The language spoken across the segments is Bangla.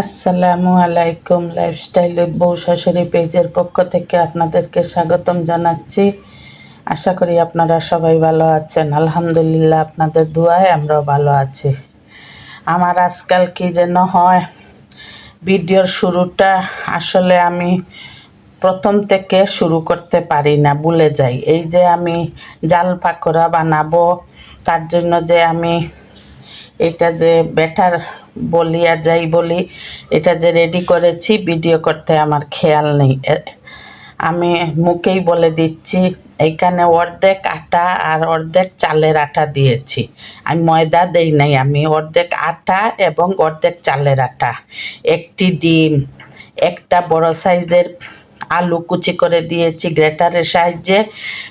আসসালামু আলাইকুম লাইফস্টাইল বউ শাশুড়ি পেজের পক্ষ থেকে আপনাদেরকে স্বাগতম জানাচ্ছি। আশা করি আপনারা সবাই ভালো আছেন। আলহামদুলিল্লাহ আপনাদের দোয়ায় আমরাও ভালো আছি। আমার আজকাল কি যেন হয়, ভিডিওর শুরুটা আসলে আমি প্রথম থেকে শুরু করতে পারি না, ভুলে যাই। এই যে আমি জাল পাকোড়া বানাবো, তার জন্য যে আমি এটা যে বেটার বলি আর যাই বলি, এটা যে রেডি করেছি ভিডিও করতে আমার খেয়াল নেই। আমি মুখেই বলে দিচ্ছি এইখানে অর্ধেক আটা আর অর্ধেক চালের আটা দিয়েছি। আমি ময়দা দেই নাই, আমি অর্ধেক আটা এবং অর্ধেক চালের আটা। একটি ডিম, একটা বড় সাইজের আলু কুচি করে দিয়েছি, গ্রেটারের সাহায্যে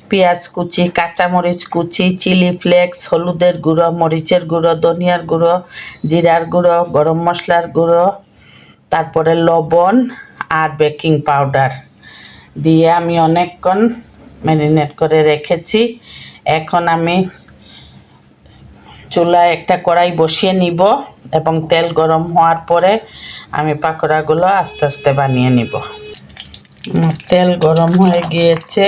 পেঁয়াজ কুচি, কাঁচামরিচ কুচি, চিলি ফ্লেক্স, হলুদের গুঁড়ো, মরিচের গুঁড়ো, ধনিয়ার গুঁড়ো, জিরার গুঁড়ো, গরম মশলার গুঁড়ো, তারপরে লবণ আর বেকিং পাউডার দিয়ে আমি অনেকক্ষণ ম্যারিনেট করে রেখেছি। এখন আমি চুলায় একটা কড়াই বসিয়ে নিব এবং তেল গরম হওয়ার পরে আমি পাকোড়াগুলো আস্তে আস্তে বানিয়ে নিব। আমার তেল গরম হয়ে গিয়েছে।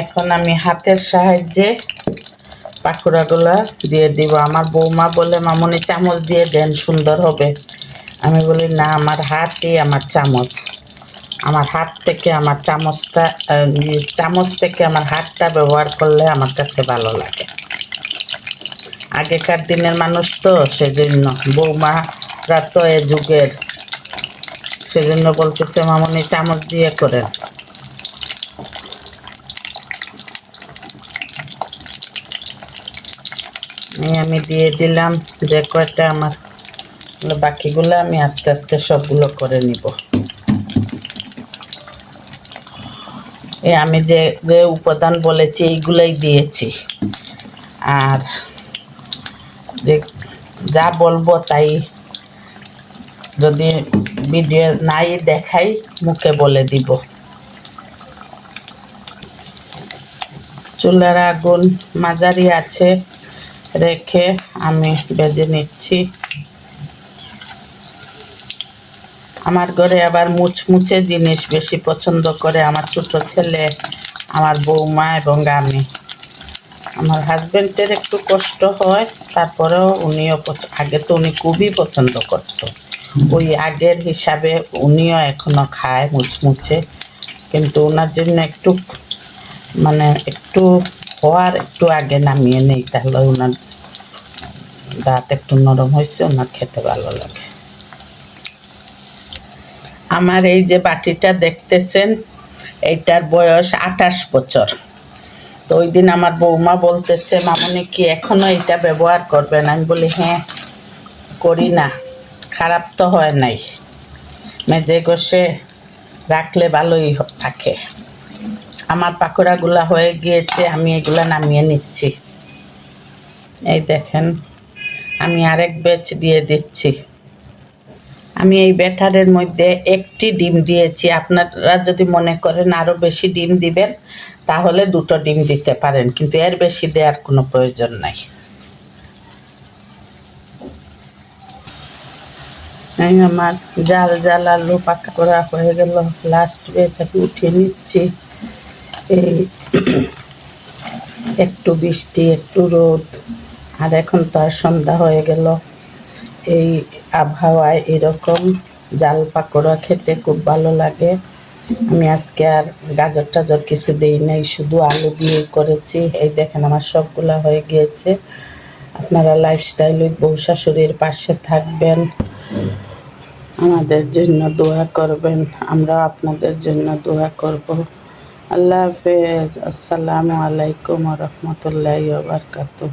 এখন আমি হাতের সাহায্যে পাকোড়াগুলো দিয়ে দিব। আমার বৌমা বলে, মামনি, চামচ দিয়ে দেন, সুন্দর হবে। আমি বলি, না, আমার হাতই আমার চামচ। আমার হাত থেকে আমার চামচটা চামচ থেকে আমার হাতটা ব্যবহার করলে আমার কাছে ভালো লাগে। আগেকার দিনের মানুষ তো সেজন্য বৌমারা তো এ যুগের সেজন্য বলতেছে, মামনি চামচ দিয়ে করেন। আমি দিয়ে দিলাম, যে কয়টা আমার বাকিগুলো, আমি আস্তে আস্তে সবগুলো করে নিব। এই আমি যে যে উপাদান বলেছি, এইগুলোই দিয়েছি। আর যা বলব তাই যদি ভিডিও নাই দেখাই, মুখে বলে দিব। চুলার আগুন মাঝারি আছে, রেখে আমি বেজে নিচ্ছি। আমার ঘরে আবার মুচমুচে জিনিস বেশি পছন্দ করে আমার ছোট ছেলে, আমার বৌমা এবং আমি। আমার হাজবেন্ডের একটু কষ্ট হয়, তারপরেও উনিও আগে তো উনি খুবই পছন্দ করতো। ওই আগের হিসাবে উনিও এখনও খায়, মুচমুচে। কিন্তু ওনার জন্য একটু মানে একটু হওয়ার একটু আগে নামিয়ে নেই, তাহলে ওনার দাঁত একটু নরম হয়েছে, ওনার খেতে ভালো লাগে। আমার এই যে বাটিটা দেখতেছেন এইটার বয়স আঠাশ বছর। তো ওই দিন আমার বৌমা বলতেছে, মামনি কি এখনও এটা ব্যবহার করবেন আমি বলি হ্যাঁ করি না। খারাপ তো হয় নাই। মেজে গোসে রাখলে ভালোই থাকে। আমার পাকোড়াগুলা হয়ে গিয়েছে, আমি এগুলা নামিয়ে নিচ্ছি। এই দেখেন, আমি আরেক বেচ দিয়ে দিচ্ছি। আমি এই ব্যাটারের মধ্যে একটি ডিম দিয়েছি। আপনারা যদি মনে করেন আরও বেশি ডিম দিবেন, তাহলে দুটো ডিম দিতে পারেন, কিন্তু এর বেশি দেওয়ার কোনো প্রয়োজন নাই। এই আমার জাল জাল আলু পাকা করা হয়ে গেল। লাস্ট বেচ আমি উঠিয়ে নিচ্ছি। এই একটু বৃষ্টি, একটু রোদ, আর এখন তো আর সন্ধ্যা হয়ে গেল। এই আবহাওয়ায় এরকম জাল পাকোড়া খেতে খুব ভালো লাগে। আমি আজকে আর গাজর টাজর কিছু দিই নাই, শুধু আলু দিয়ে করেছি। এই দেখেন আমার সবগুলা হয়ে গিয়েছে। আপনারা লাইফস্টাইল বউ শাশুড়ির পাশে থাকবেন। আমাদের জন্য দোয়া করবেন। আমরা আপনাদের জন্য দোয়া করব। আল্লাহ হাফেজ। আসসালামু আলাইকুম রহমতুল্লাহ বারকাতুহ।